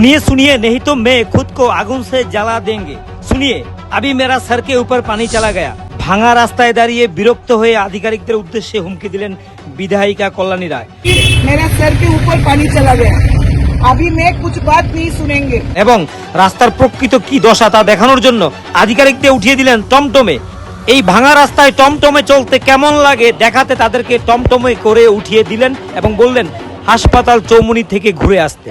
सुनिए सुनिए नहीं तो मैं खुद को आगुन से जला देंगे। सुनिए अभी मेरा सर के ऊपर पानी चला गया। ভাঙা রাস্তায় দাঁড়িয়ে বিরক্ত হয়ে আধিকারিকদের উদ্দেশ্যে হুমকি দিলেন বিধায়িকা কল্যাণী রায়। মেরা सर के ऊपर पानी चला गया। अभी मैं कुछ बात नहीं सुनेंगे। এবং রাস্তার প্রকৃত কি দশা তা দেখানোর জন্য আধিকারিকদের উঠিয়ে দিলেন টমটমে। এই ভাঙা রাস্তায় টমটমে চলতে কেমন লাগে দেখাতে তাদেরকে টমটমে করে উঠিয়ে দিলেন এবং বললেন হাসপাতাল চৌমুনি থেকে ঘুরে আসতে।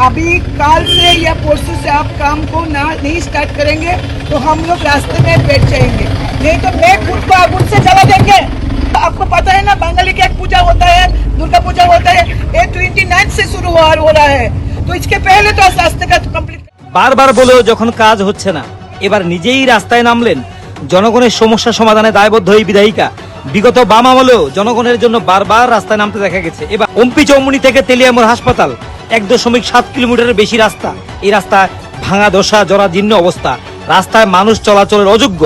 अभी काल से या परसों से आप काम को ना नहीं स्टार्ट करेंगे तो हम लोग रास्ते में बैठ जाएंगे नहीं तो मैं खुद को आगुन से जला देंगे आपको पता है ना बंगाली का एक पूजा होता है दुर्गा पूजा होता है ये ट्वेंटी नाइन से शुरू हुआ हो रहा है तो इसके पहले तो इस रास्ते का कंप्लीट বারবার বলেও যখন কাজ হচ্ছে না এবার নিজেই রাস্তায় নামলেন জনগণের সমস্যা সমাধানে দায়বদ্ধ এই বিধায়িকা বিগত বাম আমলেও জনগণের জন্য বারবার রাস্তায় নামতে দেখা গেছে। এবার অম্পি চৌমুনি থেকে তেলিয়ামোড় হাসপাতাল, এক দশমিক সাত কিলোমিটারের বেশি রাস্তা। এই রাস্তা ভাঙা দশা জরাজীর্ণ অবস্থা। রাস্তায় মানুষ চলাচলের অযোগ্য।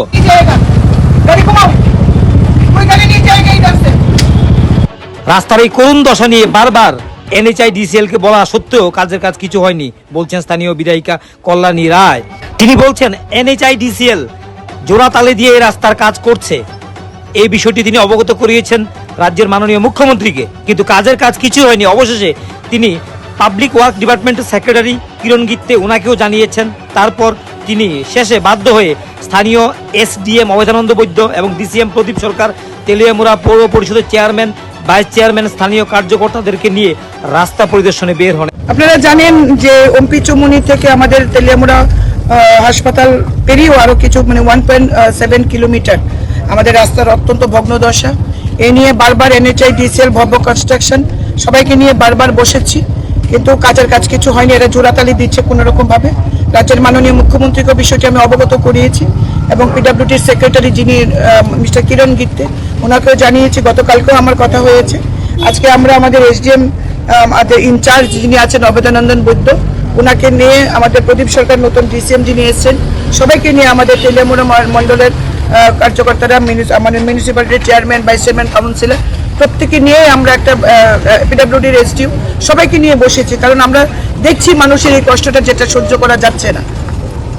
রাস্তার এই করুণ দশা নিয়ে বারবার এনএচআই ডিসিএলকে বলা সত্ত্বেও কাজের কাজ কিছু হয়নি, বলছেন স্থানীয় বিধায়িকা কল্যাণী রায়। তিনি বলছেন এনএচআই ডিসিএল জোড়াতালে দিয়ে রাস্তার কাজ করছে। এই বিষয়টি তিনি অবগত করিয়েছেন রাজ্যের মাননীয় মুখ্যমন্ত্রীকে। কিন্তু কাজের কাজ কিছু হয়নি। অবশেষে তিনি পাবলিক ওয়ার্ক ডিপার্টমেন্টের সেক্রেটারি কিরণ গিত্তে ওনাকেও জানিয়েছেন। তারপর তিনি শেষে বাধ্য হয়ে স্থানীয় এসডিএম অবৈধানন্দ বৈদ্য এবং ডিসিএম প্রদীপ সরকার তেলিয়ামুড়া পৌর পরিষদের চেয়ারম্যান ভাইস চেয়ারম্যান স্থানীয় কার্যকর্তাদেরকে নিয়ে রাস্তা পরিদর্শনে বের হন। আপনারা জানেন যে ওমপি চুমুনি থেকে আমাদের তেলিয়ামুড়া আহ, হাসপাতাল পেরিয়েও আরও কিছু মানে ওয়ান পয়েন্ট সেভেন কিলোমিটার আমাদের রাস্তার অত্যন্ত ভগ্নদশা এ নিয়ে বারবার এনএচআই ডিসিএল ভব্য কনস্ট্রাকশন সবাইকে নিয়ে বারবার বসেছি। কিন্তু কাজের কাজ কিছু হয়নি, এরা জোড়াতালি দিচ্ছে কোনো রকম ভাবে রাজ্যের মাননীয় মুখ্যমন্ত্রীকে বিষয়টি আমি অবগত করিয়েছি এবং পিডব্লিউডির সেক্রেটারি যিনি মিস্টার কিরণ গিত্তে, ওনাকেও জানিয়েছি, গতকালকেও আমার কথা হয়েছে। আজকে আমরা আমাদের এসডিএম আমাদের ইনচার্জ যিনি আছেন, অবেদানন্দন বৈদ্য, ওনাকে নিয়ে আমাদের প্রদীপ সরকার, নতুন ডিসিএম যিনি এসেছেন, সবাইকে নিয়ে আমাদের তেলিয়ামুড়া মণ্ডলের কার্যকর্তারা আমাদের মিউনিসিপ্যালিটির চেয়ারম্যান ভাইস চেয়ারম্যান কাউন্সিলর প্রত্যেকে নিয়ে আমরা একটা পিডাব্লিউডির এসডিও সবাইকে নিয়ে বসেছি, কারণ আমরা দেখছি মানুষের এই কষ্টটা যেটা সহ্য করা যাচ্ছে না।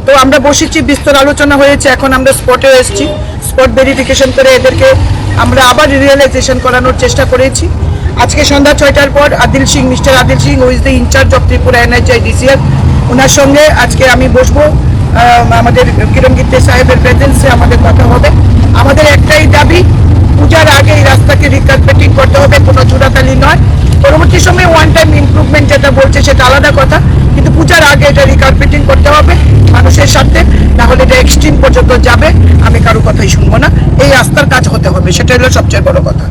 তো আমরা বসেছি, বিস্তর আলোচনা হয়েছে, এখন আমরা স্পটে এসেছি। স্পট ভেরিফিকেশন করে এদেরকে আমরা আবার রিয়েলাইজেশন করানোর চেষ্টা করেছি। আজকে সন্ধ্যা ছয়টার পর Adil Singh, mister Adil Singh O is the in-charge of Tripura এনআইচিআই DCL ওনার সঙ্গে আজকে আমি বসবো। আমাদের কিরণ গিত্তে সাহেবের প্রেজেন্সে আমাদের কথা হবে। আমাদের একটাই দাবি, পূজার আগে এই রাস্তাকে রিকার্পেটিং করতে হবে, কোনো চূড়াতালি নয়। পরবর্তী সময়ে ওয়ান টাইম ইমপ্রুভমেন্ট যেটা বলছে সেটা আলাদা কথা, কিন্তু পূজার আগে এটা রিকার্পেটিং করতে হবে মানুষের সাথে, না হলে এটা এক্সট্রিম পর্যন্ত যাবে, আমি কারও কথাই শুনব না। এই রাস্তার কাজ হতে হবে সেটা হলো সবচেয়ে বড় কথা।